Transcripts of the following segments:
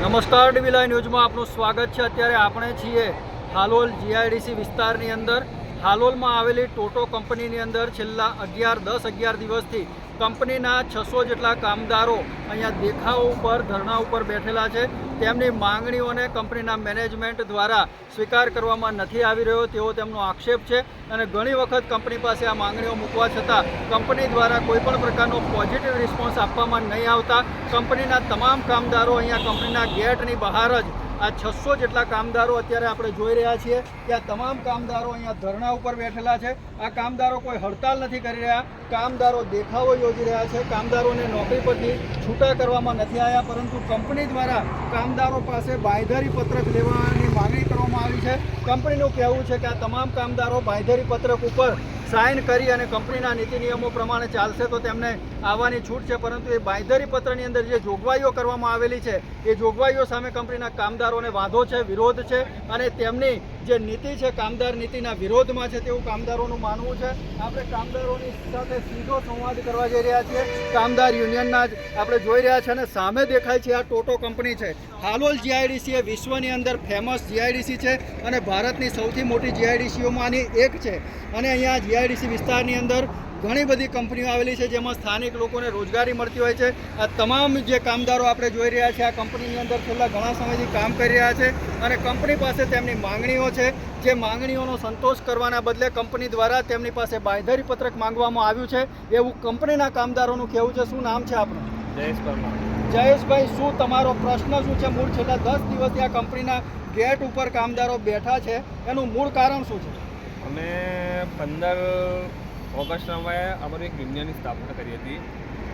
નમસ્કાર ડીવી ડીવીલાઈ ન્યૂઝમાં આપનું સ્વાગત છે. અત્યારે આપણે છીએ હાલોલ જીઆઈડીસી વિસ્તારની અંદર. હાલોલમાં આવેલી ટોટો કંપનીની અંદર છેલ્લા અગિયાર, દસ અગિયાર દિવસથી કંપનીના છસો જેટલા કામદારો અહીંયા દેખાવ ઉપર, ધરણા ઉપર બેઠેલા છે. તેમની માંગણીઓને કંપનીના મેનેજમેન્ટ દ્વારા સ્વીકાર કરવામાં નથી આવી રહ્યો તેવો તેમનો આક્ષેપ છે અને ઘણી વખત કંપની પાસે આ માંગણીઓ મૂકવા છતાં કંપની દ્વારા કોઈપણ પ્રકારનો પોઝિટિવ રિસ્પોન્સ આપવામાં નહીં આવતા. કંપનીના તમામ કામદારો અહીંયા કંપનીના ગેટની બહાર જ આ છસો જેટલા કામદારો અત્યારે આપણે જોઈ રહ્યા છીએ કે આ તમામ કામદારો અહીંયા ધરણા ઉપર બેઠેલા છે. આ કામદારો કોઈ હડતાલ નથી કરી રહ્યા. કામદારો દેખાવો યોજી રહ્યા છે. કામદારોને નોકરી પરથી છૂટા કરવામાં નથી આવ્યા, પરંતુ કંપની દ્વારા કામદારો પાસે બાંયધરી પત્રક લેવાની માંગણી કરવામાં આવી છે. કંપનીનું કહેવું છે કે આ તમામ કામદારો બાંયધરી પત્રક ઉપર સાઇન કરી અને કંપનીના નીતિ નિયમો પ્રમાણે ચાલશે તો તેમને આવવાની છૂટ છે, પરંતુ એ બાંયધરી પત્રની અંદર જે જોગવાઈઓ કરવામાં આવેલી છે, એ જોગવાઈઓ સામે કંપનીના કામદારોને વાંધો છે, વિરોધ છે અને તેમની જે નીતિ છે, કામદાર નીતિના વિરોધમાં છે તેવું કામદારોનું માનવું છે. આપણે કામદારોની સાથે સીધો સંવાદ કરવા જઈ રહ્યા છીએ. કામદાર યુનિયનના જ આપણે જોઈ રહ્યા છે અને સામે દેખાય છે આ ટોટો કંપની છે. હાલોલ જીઆઈડીસી એ વિશ્વની અંદર ફેમસ જીઆઈડીસી છે અને ભારતની સૌથી મોટી જીઆઈડીસીઓમાંની એક છે. અને અહીંયા જીઆઈડીસી વિસ્તારની અંદર ઘણી બધી કંપનીઓ આવેલી છે જેમાં સ્થાનિક લોકોને રોજગારી મળતી હોય છે. આ તમામ જે કામદારો આપણે જોઈ રહ્યા છીએ આ કંપનીની અંદર છેલ્લા ઘણા સમયથી કામ કરી રહ્યા છે અને કંપની પાસે તેમની માંગણીઓ છે. જે માંગણીઓનો સંતોષ કરવાના બદલે કંપની દ્વારા તેમની પાસે બાંયધરી પત્રક માંગવામાં આવ્યું છે. એવું કંપનીના કામદારોનું કહેવું છે. શું નામ છે આપણું જયેશ પરમાર. જયેશભાઈ શું તમારો પ્રશ્ન શું છે? મૂળ છેલ્લા દસ દિવસથી આ કંપનીના ગેટ ઉપર કામદારો બેઠા છે. એનું મૂળ કારણ શું છે? અમે પંદર ઓગસ્ટમાં અમારી એક યુનિયનની સ્થાપના કરી હતી.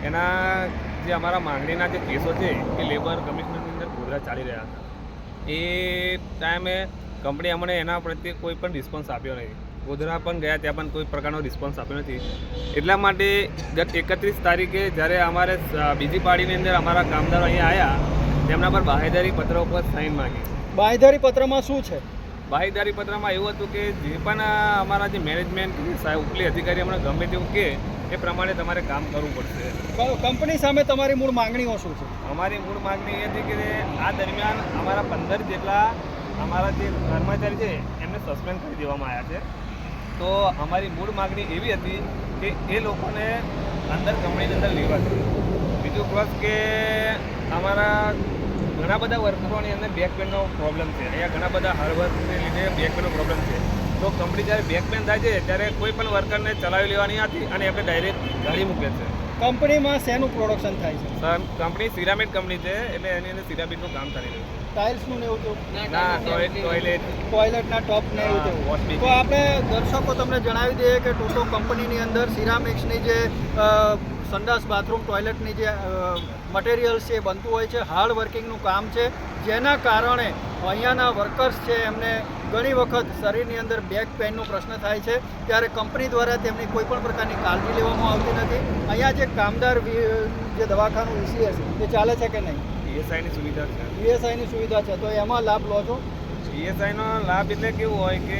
એના જે અમારા માંગણીના જે કેસો છે એ લેબર કમિશનરની અંદર ગોધરા ચાલી રહ્યા હતા. એ ટાઈમે કંપની અમને એના પ્રત્યે કોઈ પણ રિસ્પોન્સ આપ્યો નહીં. ગોધરા પણ ગયા, ત્યાં પણ કોઈ પ્રકારનો રિસ્પોન્સ આપ્યો નથી. એટલા માટે ગત એકત્રીસ તારીખે જ્યારે અમારે બીજી પાડીની અંદર અમારા કામદારો અહીંયા આવ્યા, તેમના પર બાહેદારી પત્ર ઉપર સાઇન માંગી. બાહેદારી પત્રમાં શું છે? બાહેદારી પત્રમાં એવું હતું કે જે પણ અમારા જે મેનેજમેન્ટ સાહેબ ઉપલી અધિકારી અમને ગમે તેવું કે એ પ્રમાણે તમારે કામ કરવું પડશે. કંપની સામે તમારી મૂળ માંગણીઓ શું છે? અમારી મૂળ માંગણી એ હતી કે આ દરમિયાન અમારા પંદર જેટલા અમારા જે કર્મચારી છે એમને સસ્પેન્ડ કરી દેવામાં આવ્યા છે. તો અમારી મૂળ માગણી એવી હતી કે એ લોકોને અંદર કંપનીની અંદર લેવા જોઈએ. બીજું પ્લસ કે અમારા ઘણા બધા વર્કરોની અંદર બેકપેનનો પ્રોબ્લેમ છે. અહીંયા ઘણા બધા હાર્ડ વર્કને લીધે બેક પેનનો પ્રોબ્લેમ છે. તો કંપની જ્યારે બેક પેન થાય છે ત્યારે કોઈ પણ વર્કરને ચલાવી લેવાની નથી અને એમને ડાયરેક્ટ ગાડી મૂકે છે. કંપનીમાં શેનું પ્રોડક્શન થાય છે? સર કંપની સિરામિડ કંપની છે એટલે એની અંદર સિરામિડનું કામ ચાલી રહ્યું ટાઇલ્સનું ને એવું તો ના ટોયલેટ ટોયલેટ ટોયલેટના ટોપ ને એવું તેવું તો આપણે દર્શકો તમને જણાવી દઈએ કે ટોટો કંપનીની અંદર સિરામિક્સની જે સંડાસ બાથરૂમ ટોયલેટની જે મટીરિયલ્સ છે એ બનતું હોય છે. હાર્ડ વર્કિંગનું કામ છે. જેના કારણે અહીંયાના વર્કર્સ છે એમને ઘણી વખત શરીરની અંદર બેક પેનનો પ્રશ્ન થાય છે. ત્યારે કંપની દ્વારા તેમની કોઈ પણ પ્રકારની કાળજી લેવામાં આવતી નથી. અહીંયા જે કામદાર જે દવાખાનું ઈસીએસ એ ચાલે છે કે નહીં? ઈએસઆઈની સુવિધા છે. ઈએસઆઈની સુવિધા છે. તો એમાં લાભ લો છો? ઈએસઆઈનો લાભ એટલે કેવું હોય કે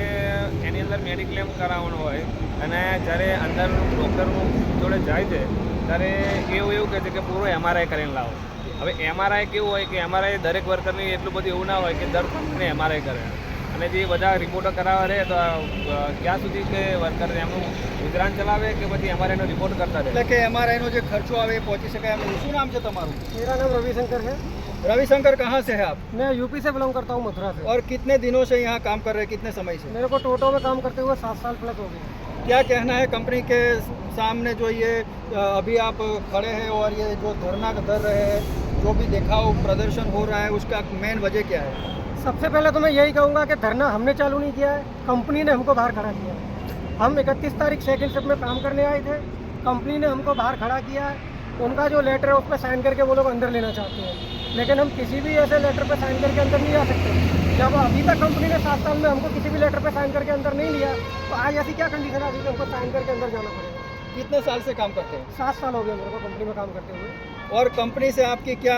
એની અંદર મેડિક્લેમ કરાવવાનો હોય અને જ્યારે અંદર ડોક્ટરનું જોડે જાય છે ત્યારે એવું એવું કહે છે કે પૂરો એમઆરઆઈ કરીને લાવો. હવે એમઆરઆઈ કેવું હોય કે એમઆરઆઈ દરેક વર્કરની એટલું બધું એવું ના હોય કે દર પંખને એમઆરઆઈ કરે. અને જે બધા રિપોર્ટો કરાવવા રહે તો ક્યાં સુધી કે વર્કર એમનું ગુજરાન ચલાવે કે પછી એમઆરઆઈનો રિપોર્ટ કરતા રહે? એટલે કે એમઆરઆઈનો જે ખર્ચો આવે એ પહોંચી શકાય એમનું. શું નામ છે તમારું? મેરા નામ રવિશંકર છે. रविशंकर कहाँ से है आप? मैं यूपी से बिलोंग करता हूँ मथुरा से। और कितने दिनों से यहाँ काम कर रहे हैं? कितने समय से? मेरे को टोटो में काम करते हुए सात साल प्लस हो गए। क्या कहना है कंपनी के सामने जो ये अभी आप खड़े हैं और ये जो धरना कर रहे हैं जो भी देखा हो प्रदर्शन हो रहा है उसका मेन वजह क्या है? सबसे पहले तो मैं यही कहूँगा कि धरना हमने चालू नहीं किया है कंपनी ने हमको बाहर खड़ा किया है। हम इकतीस तारीख सेकंड शिफ्ट में काम करने आए थे कंपनी ने हमको बाहर खड़ा किया है। उनका जो लेटर है उस पर साइन करके वो लोग अंदर लेना चाहते हैं। लेकिन हम किसी भी ऐसे लेटर पे साइन करके अंदर नहीं आ सकते। जब अभी तक कंपनी ने सात साल में हमको किसी भी लेटर पे साइन करके अंदर नहीं लिया तो आज ऐसी क्या कंडीशन आ गई कि हमको साइन करके अंदर जाना पड़ेगा कितने साल से काम करते हैं? सात साल हो गए मेरे को कंपनी में काम करते हुए। और कंपनी से आपकी क्या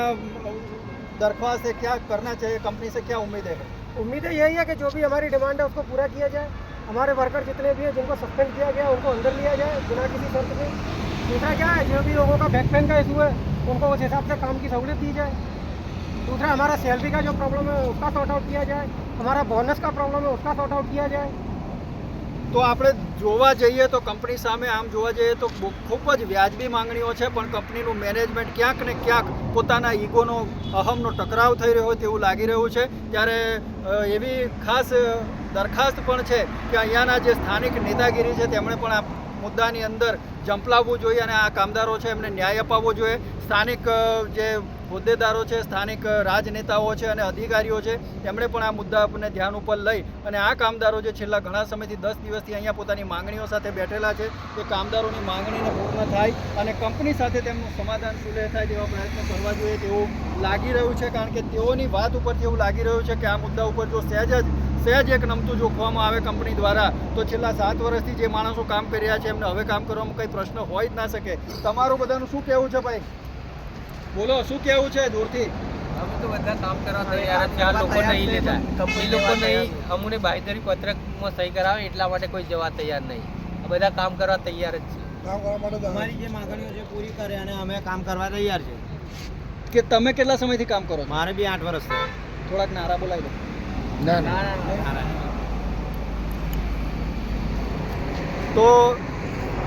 दरख्वास्त है? क्या करना चाहिए? कंपनी से क्या उम्मीद है? उम्मीदें यही है कि जो भी हमारी डिमांड है उसको पूरा किया जाए। हमारे वर्कर जितने भी हैं जिनको सस्पेंड किया गया उनको अंदर लिया जाए बिना किसी शर्त के। दूसरा क्या है जो भी लोगों का बैक पेन का इशू है उनको उस हिसाब से काम की सहूलियत दी जाए। दूसरा हमारा सैलरी का जो प्रॉब्लम है उसका सॉर्ट आउट किया जाए हमारा बोनस का प्रॉब्लम है उसका सॉर्ट आउट किया जाए તો આપણે જોવા જઈએ તો કંપની સામે આમ જોવા જઈએ તો બહુ- ખૂબ જ વ્યાજબી માંગણીઓ છે પણ કંપનીનું મેનેજમેન્ટ ક્યાંક ને ક્યાંક પોતાના ઈગોનો અહમનો ટકરાવ થઈ રહ્યો હોય તેવું લાગી રહ્યું છે ત્યારે અ, એવી ખાસ અ, દરખાસ્ત પણ છે કે અહીંયાના જે સ્થાનિક નેતાગીરી છે તેમણે પણ આ મુદ્દાની અંદર ઝંપલાવવું જોઈએ અને આ કામદારો છે એમને ન્યાય અપાવવો જોઈએ સ્થાનિક અ, જે હોદ્દેદારો છે, સ્થાનિક રાજનેતાઓ છે અને અધિકારીઓ છે, તેમણે પણ આ મુદ્દા આપણને ધ્યાન ઉપર લઈ અને આ કામદારો જે છેલ્લા ઘણા સમયથી દસ દિવસથી અહીંયા પોતાની માંગણીઓ સાથે બેઠેલા છે એ કામદારોની માંગણીને પૂર્ણ થાય અને કંપની સાથે તેમનું સમાધાન સુલેહ થાય તેવા પ્રયત્નો કરવા જોઈએ તેવું લાગી રહ્યું છે, કારણ કે તેઓની વાત ઉપરથી એવું લાગી રહ્યું છે કે આ મુદ્દા ઉપર જો સહેજ જ, સહેજ એક નમતું જોખવામાં આવે કંપની દ્વારા, તો છેલ્લા સાત વર્ષથી જે માણસો કામ કરી રહ્યા છે, એમને હવે કામ કરવામાં કંઈ પ્રશ્ન હોય જ ના શકે. તમારું બધાનું શું કહેવું છે ભાઈ? બોલો શું કેવું છે દૂરથી? અમે તો બધા કામ કરવા તૈયાર જ છે આ લોકો નહીં લેતા. એ લોકો નહીં અમને બાંયધરી પત્રકમાં સહી કરાવે એટલા માટે કોઈ જવા તૈયાર નહીં. આ બધા કામ કરવા તૈયાર જ છે. અમારી જે માંગણીઓ છે પૂરી કરે અને અમે કામ કરવા તૈયાર છે કે તમે કેટલા સમયથી કામ કરો મારે બી આઠ વર્ષ થયા. થોડાક નારા બોલાવી દો. ના ના. તો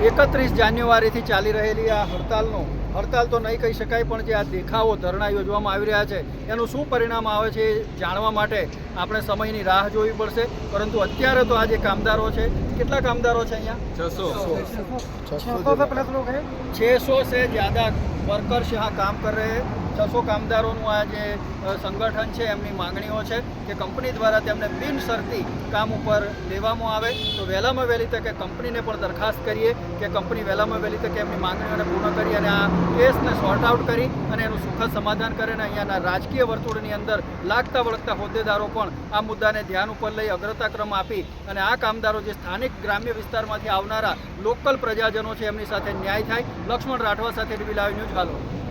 એકત્રીસ જાન્યુઆરીથી ચાલી રહેલી આ હડતાલનો હડતાલ તો નહીં કહી શકાય પણ જે આ દેખાવો ધરણા યોજવામાં આવી રહ્યા છે એનું શું પરિણામ આવે છે જાણવા માટે આપણે સમયની રાહ જોવી પડશે. પરંતુ અત્યારે તો આ જે કામદારો છે કેટલા કામદારો છે અહીંયા? છસો. છસો. સે જ્યાદા વર્કર્સ યહાં કામ કર રહે છસો કામદારોનું આ જે સંગઠન છે, એમની માંગણીઓ છે કે કંપની દ્વારા તેમને બિન શરતી કામ ઉપર લેવામાં આવે. તો વહેલામાં વહેલી તકે કંપનીને પણ દરખાસ્ત કરીએ કે કંપની વહેલામાં વહેલી તકે એમની માંગણીઓને પૂર્ણ કરી અને આ કેસને સોર્ટ આઉટ કરી અને એનું સુખદ સમાધાન કરે અને અહીંયાના રાજકીય વર્તુળની અંદર લાગતા વળગતા હોદ્દેદારો પણ આ મુદ્દાને ધ્યાન ઉપર લઈ અગ્રતાક્રમ આપી અને આ કામદારો જે સ્થાનિક ગ્રામ્ય વિસ્તારમાંથી આવનારા લોકલ પ્રજાજનો છે, એમની સાથે ન્યાય થાય. લક્ષ્મણ રાઠવા સાથે ડીવી લાઈવ ન્યૂઝ ভালো।